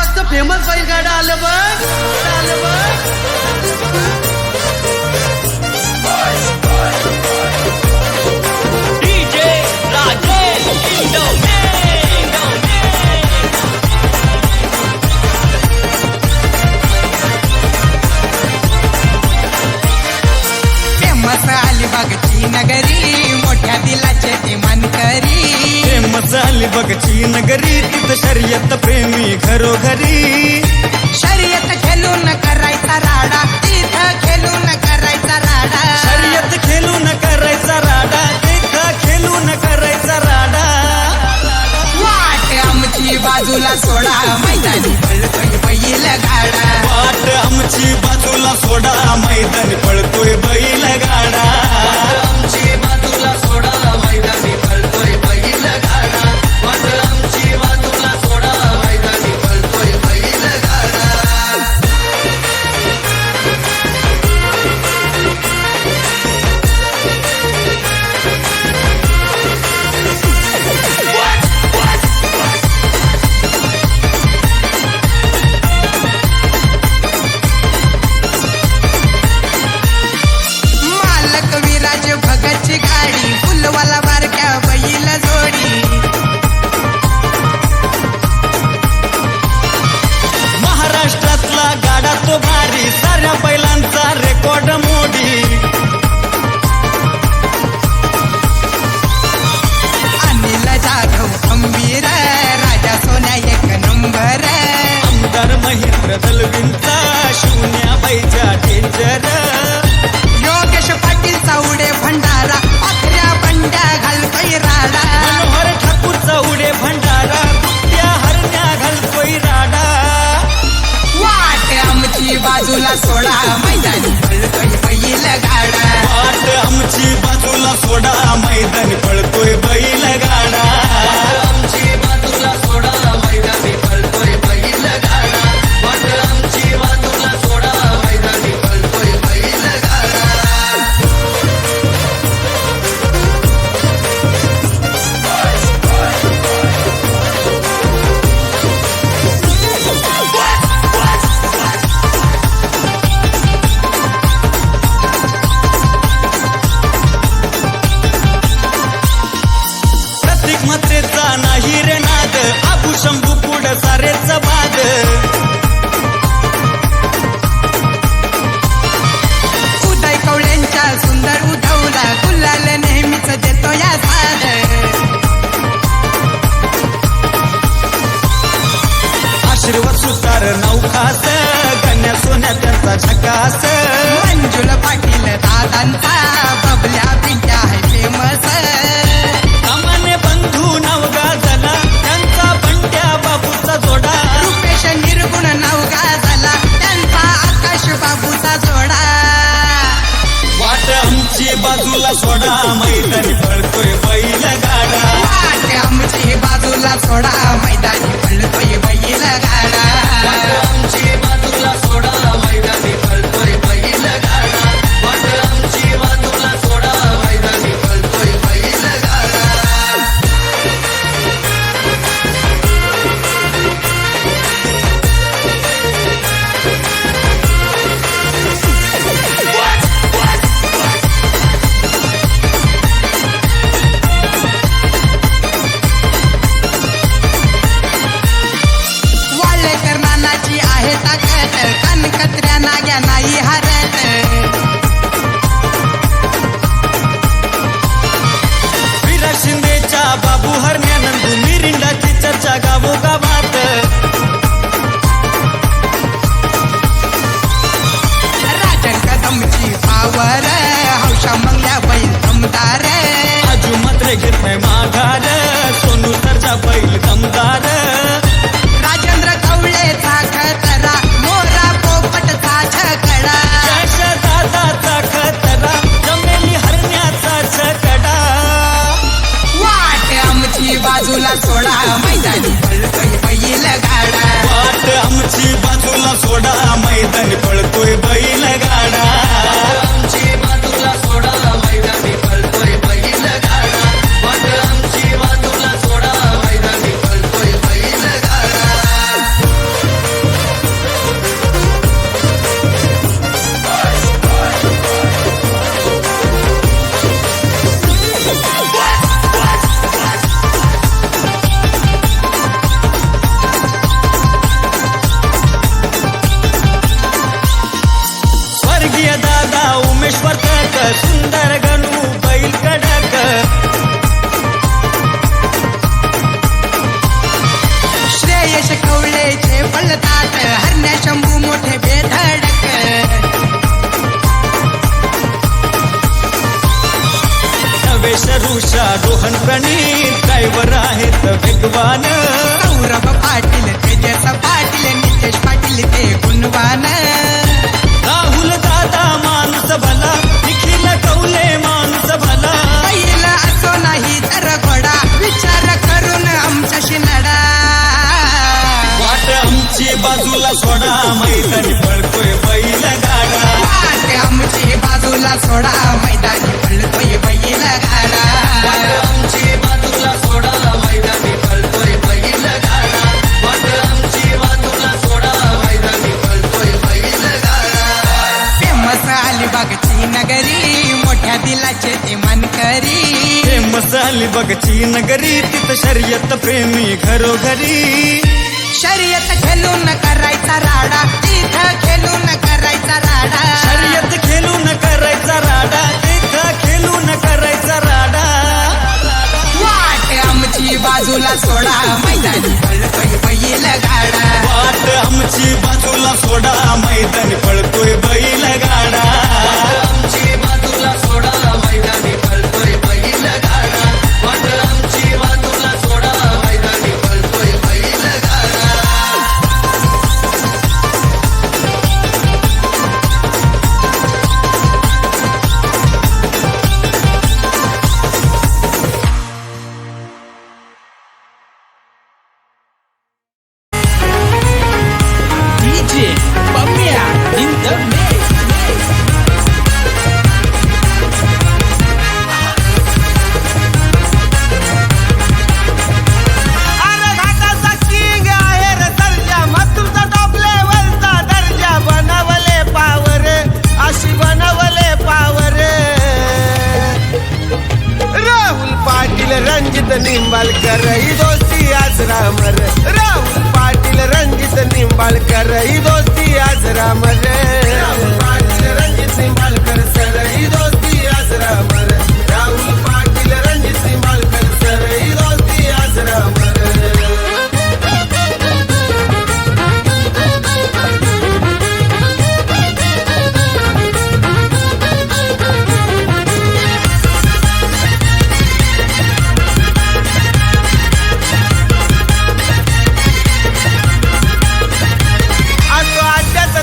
अलिबागचं famous बैलगाडा आलं बघ. आहेत शर्यत प्रेमी घरोघरी. शर्यत खेळून करायचा राडा तिथं खेळून करायचा राडा. शर्यत खेळून करायचा राडा तिथं खेळून करायचा राडा. वाट आमची बाजूला सोडा मैदानी पळपई पहिलं गाडा. वाट आमची बाजूला सोडा मैदानी प्रबल विंता शून्या बैजा डेंजर नाही हरत. विरा शिंदेच्या बाबू हरण्या नंदू मिरिंडाची चर्चा गावोगावात. राजन कदमची पावर हौशा मंगल्या बैल दमदार अजू मात्र घेत नाही गाडा मैदानी पळतोय बैल गाडा वाट आमची बाजूला सोडा मैदानी पळतोय बैल गाडा. प्रणीत ड्रायव्हर आहेत वेगवान. सौरभ पाटील तेजस पाटील नितेश पाटील ते गुणवान. राहुल दादा माणूस भला निखिल कौले माणूस भला. पहिलं असो नाही तर घोडा विचार करून आमच्याशी लढा. वाट आमची बाजूला सोडा मैदानी पळतोय बैल गाडा वाट आमची बाजूला सोडा मैदानी अलिबागची नगरी मोठ्या दिलाचे ते मनकरी फेमस अलिबागची नगरी तिथं शर्यत प्रेमी घरोघरी. शर्यत खेळून करायचा राडा तिथं खेळून करायचा राडा. शर्यत खेळून करायचा राडा तिथं खेळून करायचा राडा. वाट आमची बाजूला सोडा मैदानी पळतोय बैल गाडा वाट आमची बाजूला सोडा मैदानी पळतोय बैल गाडा रंजित निंबाळकर ही दोस्ती आज रामर. राम पाटील रंजित निंबाळकर ही दोस्ती आज रामर. राहुल पाटील रंजित निंबाळकर सर ही दोस्ती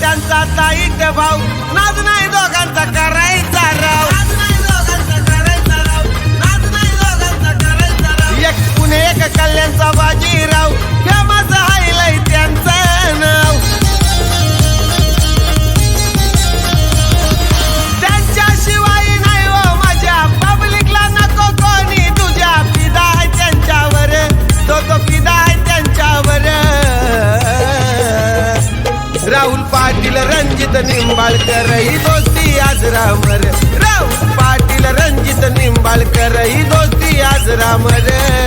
त्यांचा ताईट भाऊ. नाद नाही दोघांचा करायचा राव. नाद नाही दोघांचा करायचा राव. नाद नाही दोघांचा करायचा राव. एक पुणे एक कल्याणचा बाजीराव. दोस्ती आज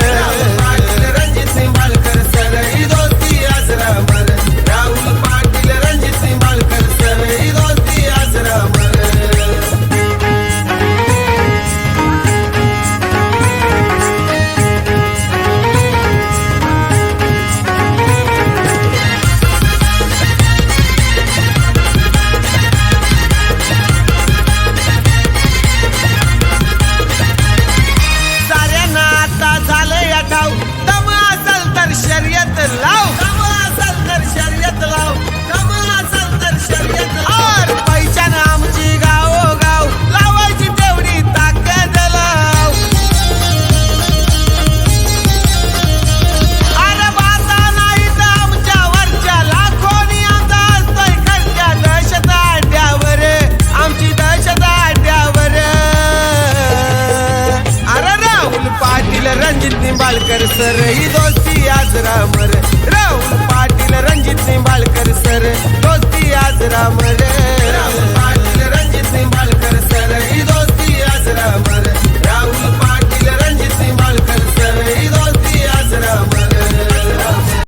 रंजित निंबाळकर सर ही दोस्ती आज रामर. राहुल पाटील रंजित निंबाळकर सर दोस्ती आज रामर. राहुल पाटील रंजित निंबाळ